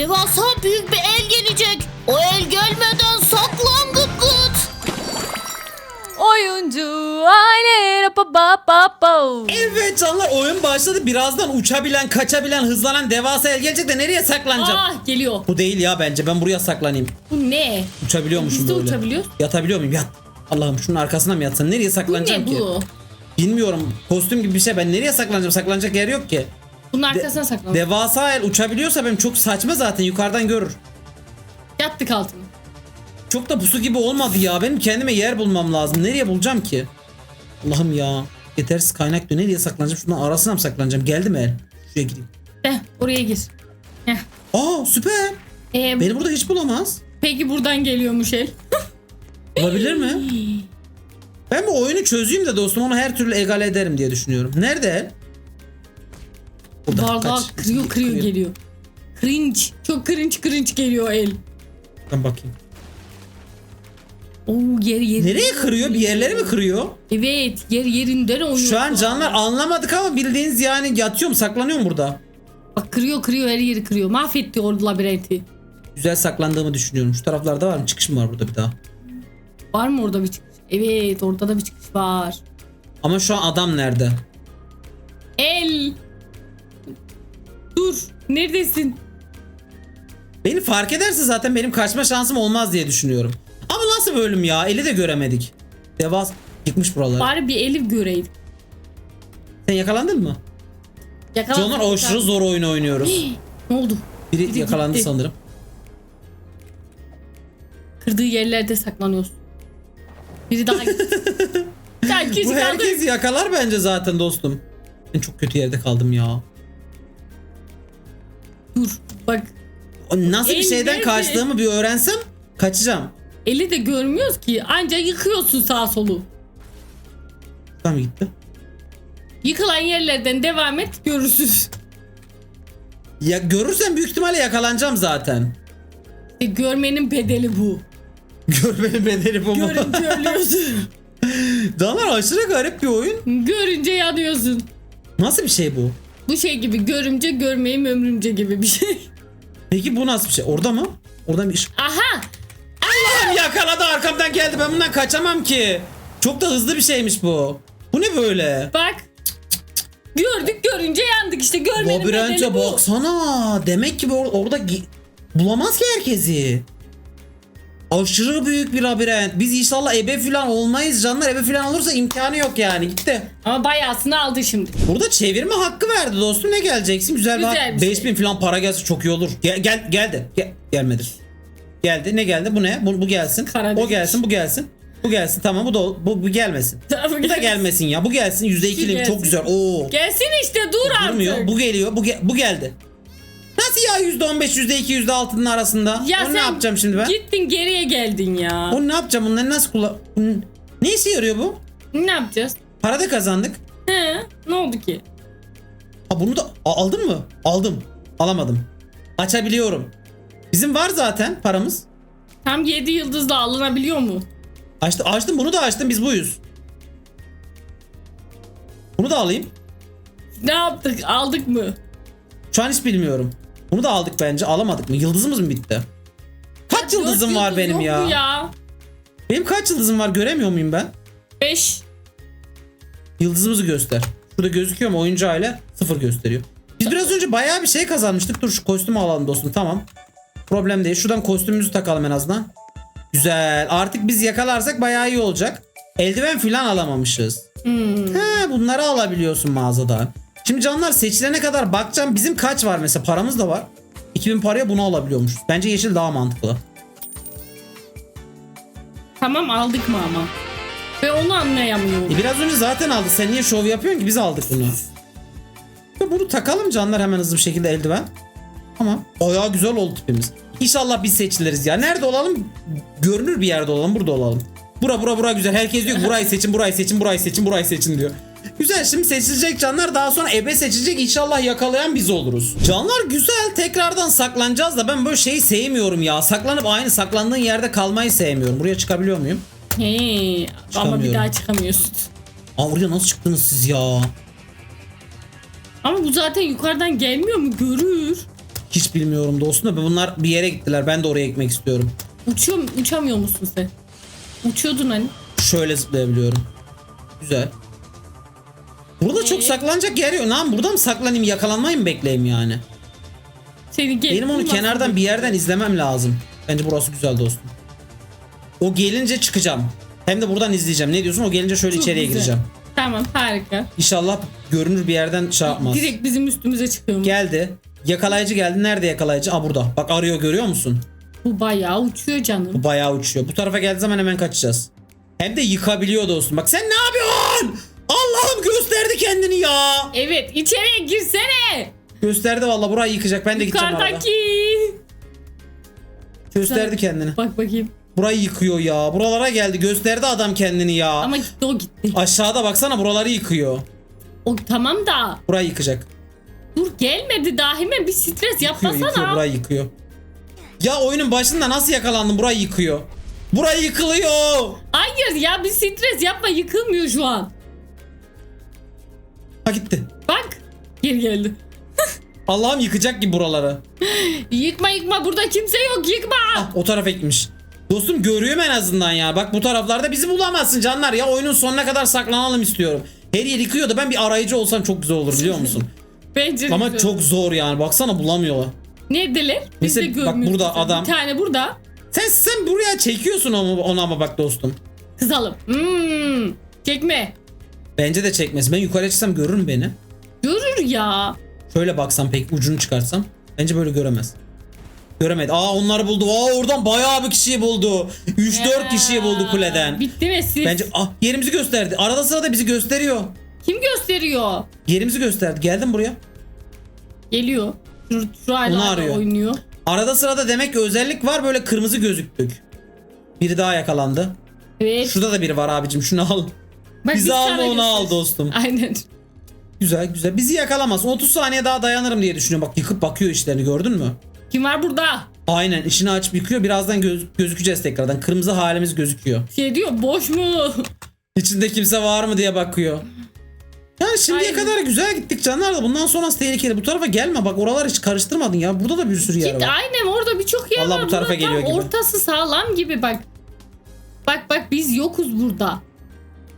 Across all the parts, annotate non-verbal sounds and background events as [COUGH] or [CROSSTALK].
Devasa büyük bir el gelecek. O el gelmeden saklan Gut Gut. Oyuncu aile pa pa pa pa. Evet canlar oyun başladı. Birazdan uçabilen, kaçabilen, hızlanan devasa el gelecek de nereye saklanacağım? Ah geliyor. Bu değil ya bence. Ben buraya saklanayım. Bu ne? Uçabiliyormuşum Biz de böyle. uçabiliyoruz. Yatabiliyor muyum? Yat. Allah'ım şunun arkasına mı yatsam? Nereye Bu saklanacağım ne ki? bu? Bilmiyorum. Kostüm gibi bir şey. Ben nereye saklanacağım? Saklanacak yer yok ki. Bunun arkasına saklan. Devasa el uçabiliyorsa benim çok saçma zaten. Yukarıdan görür. Yattık altına. Çok da pusu gibi olmadı ya. Benim kendime yer bulmam lazım. Nereye bulacağım ki? Allah'ım ya. Yetersiz kaynak diyor. Nereye saklanacağım? Şundan arasına mı saklanacağım? Geldi mi el? Şuraya gideyim. Heh, oraya gir. Heh. Aa süper. Ee, Beni burada hiç bulamaz. peki buradan geliyormuş el. [LAUGHS] Olabilir mi? Ben bu oyunu çözeyim de dostum onu her türlü egale ederim diye düşünüyorum. Nerede el? Bardağı Kaç. kırıyor kırıyor geliyor. Cringe. Çok cringe cringe geliyor el. Ben bakayım. Oo yer yer. Nereye kırıyor? Bir yerleri mi kırıyor? Evet yer yerinden oynuyor. Şu an canlar anlamadık ama bildiğiniz yani yatıyorum saklanıyorum burada. Bak kırıyor kırıyor her yeri kırıyor. Mahvetti orada labirenti. Güzel saklandığımı düşünüyorum. Şu taraflarda var mı? Çıkış mı var burada bir daha? Var mı orada bir çıkış? Evet orada da bir çıkış var. Ama şu an adam nerede? El. Dur. Neredesin? Beni fark ederse zaten benim kaçma şansım olmaz diye düşünüyorum. Ama nasıl bölüm ya? Eli de göremedik. Devas yıkmış buraları. Bari bir Elif göreydik. Sen yakalandın mı? Yakalandık. Canlar aşırı zor oyun oynuyoruz. [GASPS] Ne oldu? Biri Biri yakalandı gitti. sanırım. Kırdığı yerlerde saklanıyorsun. Biri daha gitti. [LAUGHS] Bu herkes yakalar bence zaten dostum. Ben çok kötü yerde kaldım ya. Dur. Bak Nasıl bir El şeyden nerede? kaçtığımı bir öğrensem kaçacağım. eli de görmüyoruz ki. Anca yıkıyorsun sağ solu. Tamam gitti. Yıkılan yerlerden devam et görürsün. Ya görürsen büyük ihtimalle yakalanacağım zaten. E, görmenin bedeli bu. [LAUGHS] Görmenin bedeli bu mu? Görünce ölüyorsun. [LAUGHS] Danlar aşırı garip bir oyun. Görünce yanıyorsun. Nasıl bir şey bu? Bu şey gibi görümce görmeyim ömrümce gibi bir şey. Peki bu nasıl bir şey? Orada mı? Oradan bir ışık. Aha! Allah'ım yakaladı arkamdan geldi ben bundan kaçamam ki. Çok da hızlı bir şeymiş bu. Bu ne böyle? Bak. Gördük görünce yandık işte görmenin bedeli Labirente bu. baksana. Demek ki bu or- orada gi- bulamaz ki herkesi. Aşırı büyük bir labirent. Biz inşallah ebe falan olmayız canlar. Ebe falan olursa imkanı yok yani. Gitti. Ama bayağısını aldı şimdi. Burada çevirme hakkı verdi dostum. Ne geleceksin? Güzel, Güzel bir bir 5000 falan para gelse çok iyi olur. Gel, gel geldi. Gel, gelmedi. Geldi. Ne geldi? Bu ne? Bu, bu gelsin. Kara o gelsin, bu gelsin. Bu gelsin. Tamam bu da bu, bu gelmesin. [LAUGHS] Bu da gelmesin ya. Bu gelsin. %2'lim gelsin. çok güzel. Oo. Gelsin işte dur Durmuyor. artık. Bu geliyor. Bu, ge- bu geldi. Nasıl ya %15, %2, %6'nın arasında? Ya Onu sen ne yapacağım şimdi ben? Gittin geriye geldin ya. Onu ne yapacağım? Bunları nasıl kullan... Ne işe yarıyor bu? Ne yapacağız? Para da kazandık. He, ne oldu ki? Ha bunu da A- aldın mı? Aldım. Alamadım. Açabiliyorum. Bizim var zaten paramız. Tam 7 yıldızla alınabiliyor mu? Açtım, açtım bunu da açtım biz buyuz. Bunu da alayım. Ne yaptık? Aldık mı? Şu an hiç bilmiyorum. Bunu da aldık bence. Alamadık mı? Yıldızımız mı bitti? Kaç yıldızım Dört var yıldız benim yok ya? mu ya? Benim kaç yıldızım var göremiyor muyum ben? 5. Yıldızımızı göster. Şurada gözüküyor mu oyuncu aile? Sıfır gösteriyor. Biz biraz önce bayağı bir şey kazanmıştık. Dur şu kostümü alalım dostum tamam. Problem değil. Şuradan kostümümüzü takalım en azından. Güzel. Artık biz yakalarsak bayağı iyi olacak. Eldiven falan alamamışız. Hmm. He bunları alabiliyorsun mağazadan. Şimdi canlar seçilene kadar bakacağım. Bizim kaç var mesela paramız da var. 2000 paraya bunu alabiliyormuşuz. Bence yeşil daha mantıklı. Tamam aldık mı ama? Ve onu anlayamıyorum. E biraz önce zaten aldı. Sen niye şov yapıyorsun ki? Biz aldık bunu. Ya bunu takalım canlar hemen hızlı bir şekilde eldiven. Tamam. Bayağı güzel oldu tipimiz. İnşallah biz seçiliriz ya. Nerede olalım? Görünür bir yerde olalım. Burada olalım. Bura bura bura güzel. Herkes diyor burayı seçin, burayı seçin, burayı seçin, burayı seçin diyor. Güzel şimdi seçilecek canlar daha sonra ebe seçilecek inşallah yakalayan biz oluruz. Canlar güzel tekrardan saklanacağız da ben böyle şeyi sevmiyorum ya. Saklanıp aynı saklandığın yerde kalmayı sevmiyorum. Buraya çıkabiliyor muyum? He, ama bir daha çıkamıyorsun. Aa oraya nasıl çıktınız siz ya? Ama bu zaten yukarıdan gelmiyor mu? Görür. Hiç bilmiyorum dostum da bunlar bir yere gittiler. Ben de oraya gitmek istiyorum. Uçuyor, uçamıyor musun sen? Uçuyordun hani. Şöyle zıplayabiliyorum. Güzel. Burada çok Ee? saklanacak yer yok. Lan burada mı saklanayım yakalanmayı mı bekleyeyim yani? Seni gel. Benim onu bulmasın kenardan diye. bir yerden izlemem lazım. Bence burası güzel dostum. O gelince çıkacağım. Hem de buradan izleyeceğim. Ne diyorsun? O gelince şöyle Çok içeriye güzel. gireceğim. Tamam harika. İnşallah görünür bir yerden şey yapmaz. Direkt bizim üstümüze çıkıyor? Geldi. Yakalayıcı geldi. Nerede yakalayıcı? Aa burada. Bak arıyor görüyor musun? Bu bayağı uçuyor canım. Bu bayağı uçuyor. Bu tarafa geldiği zaman hemen kaçacağız. Hem de yıkabiliyor dostum. Bak sen ne yapıyorsun? Allah'ım gösterdi kendini ya. Evet içeriye girsene. Gösterdi valla burayı yıkacak. Ben de gideceğim arada. Yukarıdaki. Gösterdi kendini. Bak bakayım. Burayı yıkıyor ya. Buralara geldi. Gösterdi adam kendini ya. Ama gitti o gitti. Aşağıda baksana buraları yıkıyor. O tamam da. Burayı yıkacak. Dur gelmedi daha hemen bir stres Yıkıyor, yapmasana. yıkıyor, burayı yıkıyor. Ya oyunun başında nasıl yakalandın? Burayı yıkıyor. Burayı yıkılıyor. Hayır ya bir stres yapma yıkılmıyor şu an. Ha gitti. Bak geri geldi. [LAUGHS] Allah'ım yıkacak gibi buraları. Yıkma yıkma burada kimse yok yıkma. Ah, o tarafa gitmiş. Dostum görüyorum en azından ya. Bak bu taraflarda bizi bulamazsın canlar ya. Oyunun sonuna kadar saklanalım istiyorum. Her yer yıkıyor da ben bir arayıcı olsam çok güzel olur biliyor musun? [LAUGHS] Bence Ama güzel. çok zor yani. Baksana bulamıyorlar. Neredeler? Biz Mesela de bak görmüyoruz burada mesela. adam. Bir tane burada. Sen sen buraya çekiyorsun onu, onu ama bak dostum. Kızalım. Hmm. Çekme. Bence de çekmez. Ben yukarıya çıksam görür mü beni? Görür ya. Şöyle baksam pek ucunu çıkarsam. Bence böyle göremez. Göremedi. Aa onları buldu. Aa oradan bayağı bir kişiyi buldu. 3-4 kişiyi buldu kuleden. Bitti mi siz? Bence ah yerimizi gösterdi. Arada sırada bizi gösteriyor. Kim gösteriyor? Yerimizi gösterdi. Geldim buraya. Geliyor. Şu, şu hala arıyor. oynuyor. Arada sırada demek ki özellik var böyle kırmızı gözüktük. Biri daha yakalandı. Evet. Şurada da biri var abicim şunu al. Bak, Bizi alma onu al dostum. Aynen. Güzel güzel. Bizi yakalamaz. 30 saniye daha dayanırım diye düşünüyorum. Bak yıkıp bakıyor işlerini gördün mü? Kim var burada? Aynen işini açıp yıkıyor. Birazdan göz- gözükeceğiz tekrardan. Kırmızı halimiz gözüküyor. Şey diyor boş mu? İçinde kimse var mı diye bakıyor. Yani şimdiye Aynen. kadar güzel gittik canlar da bundan sonrası tehlikeli. Bu tarafa gelme bak oraları hiç karıştırmadın ya. Burada da bir sürü yer Git var. aynen orada birçok yer Vallahi var. bu tarafa Burada tam geliyor gibi. Ortası sağlam gibi bak. Bak bak biz yokuz burada.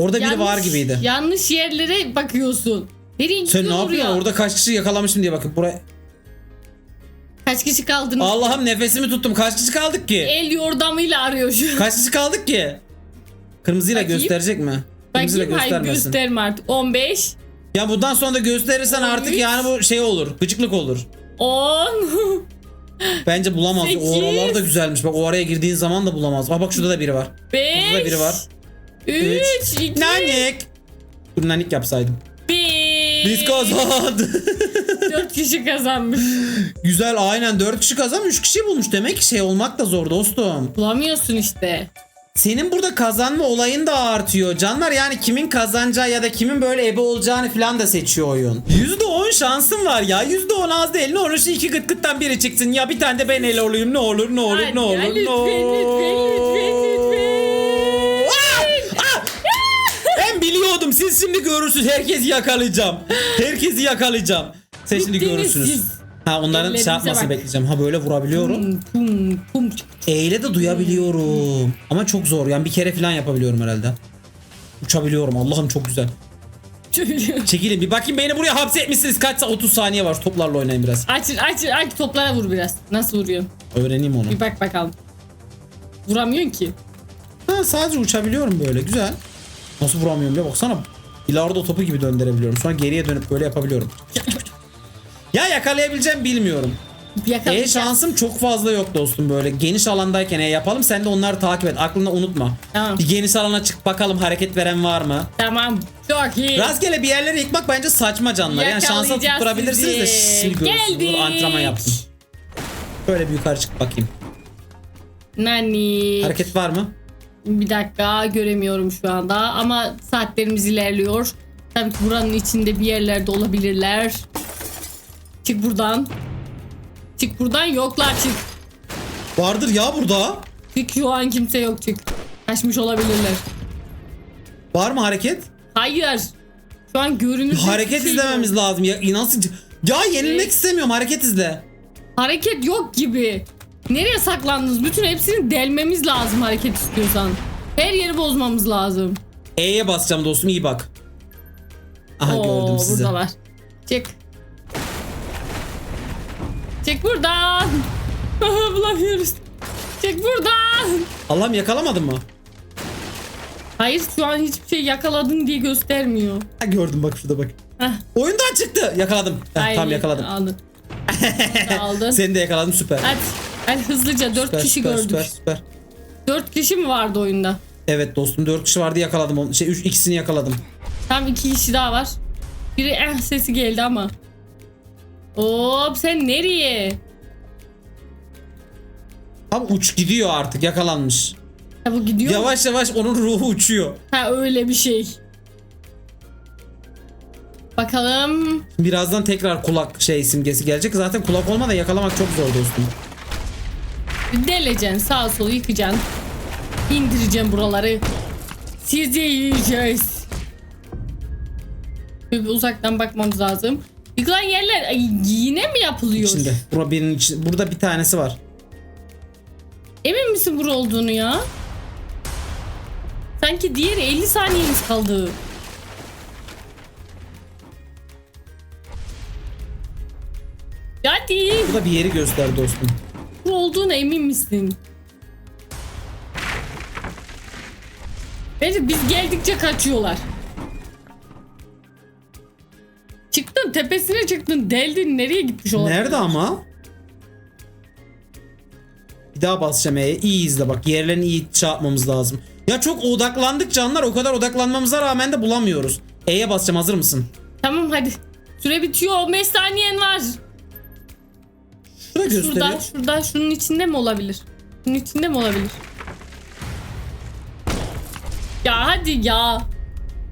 Orada biri var Yanlış- gibiydi. Yanlış yerlere bakıyorsun. Nereye Sen ne yapıyorsun? oraya? Orada kaç kişi yakalamışım diye bakın. Buraya... Kaç kişi kaldınız? Allah'ım nefesimi tuttum. Kaç kişi kaldık ki? El yordamıyla arıyor şu an. Kaç kişi kaldık ki? Kırmızıyla Bakayım. gösterecek mi? Kırmızıyla Bakayım hayır gösterme artık. 15, Ya bundan sonra da gösterirsen artık 13. yani bu şey olur. Gıcıklık olur. 10, [LAUGHS] Bence bulamaz. O oralar da güzelmiş. Bak o araya girdiğin zaman da bulamaz. Aa bak şurada da biri var. 5, Burada da biri var. 3, 2, Nanik. Dur nanik yapsaydım. 1. Biz kazandık. 4 kişi kazanmış. Güzel aynen 4 kişi kazan 3 kişi bulmuş. Demek ki şey olmak da zor dostum. Bulamıyorsun işte. Senin burada kazanma olayın da artıyor. Canlar yani kimin kazanacağı ya da kimin böyle ebe olacağını falan da seçiyor oyun. %10 şansın var ya. %10 az değil. Ne olur şu iki gıt gıttan biri çıksın. Ya bir tane de ben el olayım. Ne olur ne olur Hadi ne olur. ya, ne lütfen, olur. lütfen, lütfen, biliyordum. Siz şimdi görürsünüz. Herkesi yakalayacağım. Herkesi yakalayacağım. Sen şimdi Bittiniz görürsünüz. siz. Ha onların Ellerinize şey yapmasını bak. bekleyeceğim. Ha böyle vurabiliyorum. Pum pum pum. Eyle de duyabiliyorum. Ama çok zor. Yani bir kere falan yapabiliyorum herhalde. Uçabiliyorum. Allah'ım çok güzel. Çekilin bir bakayım beni buraya hapsetmişsiniz. Kaç sa- 30 saniye var. Toplarla oynayın biraz. Açın açın aç toplara vur biraz. Nasıl vuruyor? Öğreneyim onu. Bir bak bakalım. Vuramıyorsun ki. Ha, sadece uçabiliyorum böyle. Güzel. Nasıl vuramıyorum ya baksana. Bilardo topu gibi döndürebiliyorum. Sonra geriye dönüp böyle yapabiliyorum. [LAUGHS] ya yakalayabileceğim bilmiyorum. E şansım çok fazla yok dostum böyle. Geniş alandayken e yapalım. Sen de onları takip et. Aklında unutma. Tamam. Bir geniş alana çık bakalım hareket veren var mı? Tamam. Çok iyi. Rastgele bir yerlere yıkmak bence saçma canlar. Yani şansa Yakalayacağız tutturabilirsiniz de sizi. şimdi görürsünüz. Bunu Geldik. antrenman yaptım. Böyle bir yukarı çık bakayım. Nani. Hareket var mı? Bir dakika göremiyorum şu anda ama saatlerimiz ilerliyor. Tabii ki buranın içinde bir yerlerde olabilirler. Çık buradan. Çık buradan yoklar çık. Vardır ya burada. Çık şu an kimse yok çık. Kaçmış olabilirler. Var mı hareket? Hayır. Şu an görünür. hareket izlememiz lazım. Ya nasıl? Ya yenilmek Evet. istemiyorum. Hareket izle. Hareket yok gibi. Nereye saklandınız? Bütün hepsini delmemiz lazım hareket istiyorsan. Her yeri bozmamız lazım. E'ye basacağım dostum iyi bak. Aha Oo, gördüm sizi. buradalar. Çık. Çık buradan. [LAUGHS] Bulamıyoruz. Çık buradan. Allah'ım yakalamadın mı? Hayır şu an hiçbir şey yakaladın diye göstermiyor. Ha, gördüm bak şurada bak. Heh. Oyundan çıktı. Yakaladım. Heh, Ay, tamam yakaladım. [LAUGHS] Aldın. Seni de yakaladım süper. Hadi. Hadi hızlıca dört Süper, kişi süper, gördük. süper, süper. Dört kişi mi vardı oyunda? Evet dostum 4 kişi vardı yakaladım onu. Şey 3 ikisini yakaladım. Tam iki kişi daha var. Biri eh sesi geldi ama. Hop sen nereye? Abi uç gidiyor artık yakalanmış. Ha bu gidiyor mu? Yavaş yavaş onun ruhu uçuyor. Ha öyle bir şey. Bakalım. Birazdan tekrar kulak şey simgesi gelecek. Zaten kulak olmadan yakalamak çok zor dostum. Deleceksin sağa solu yıkacaksın. İndireceğim buraları. Sizi yiyeceğiz. Bir uzaktan bakmamız lazım. Yıkılan yerler ay, yine mi yapılıyor? İçinde. Bura birinin içi- burada bir tanesi var. Emin misin bura olduğunu ya? Sanki diğeri 50 saniyemiz kaldı. Hadi. Burada bir yeri göster dostum. Olduğuna emin misin? Bence biz geldikçe kaçıyorlar. Çıktın tepesine çıktın deldin nereye gitmiş olabilir? Nerede ama? Bir daha basacağım E'ye. İyi izle bak. Yerlerini iyi yapmamız lazım. Ya çok odaklandık canlar. O kadar odaklanmamıza rağmen de bulamıyoruz. E'ye basacağım. Hazır mısın? Tamam hadi. Süre bitiyor 15 saniyen var. Şurada gösteriyor. Şurada şurada şunun içinde mi olabilir? Şunun içinde mi olabilir? Ya hadi ya.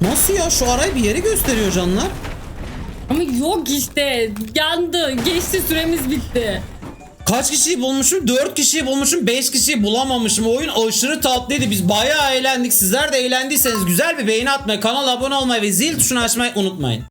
Nasıl ya? Şu arayı bir yeri gösteriyor canlar. Ama yok işte. Yandı. Geçti süremiz bitti. Kaç kişiyi bulmuşum? 4 kişiyi bulmuşum. 5 kişiyi bulamamışım. Oyun aşırı tatlıydı. Biz bayağı eğlendik. Sizler de eğlendiyseniz güzel bir beğeni atmayı, kanala abone olmayı ve zil tuşunu açmayı unutmayın.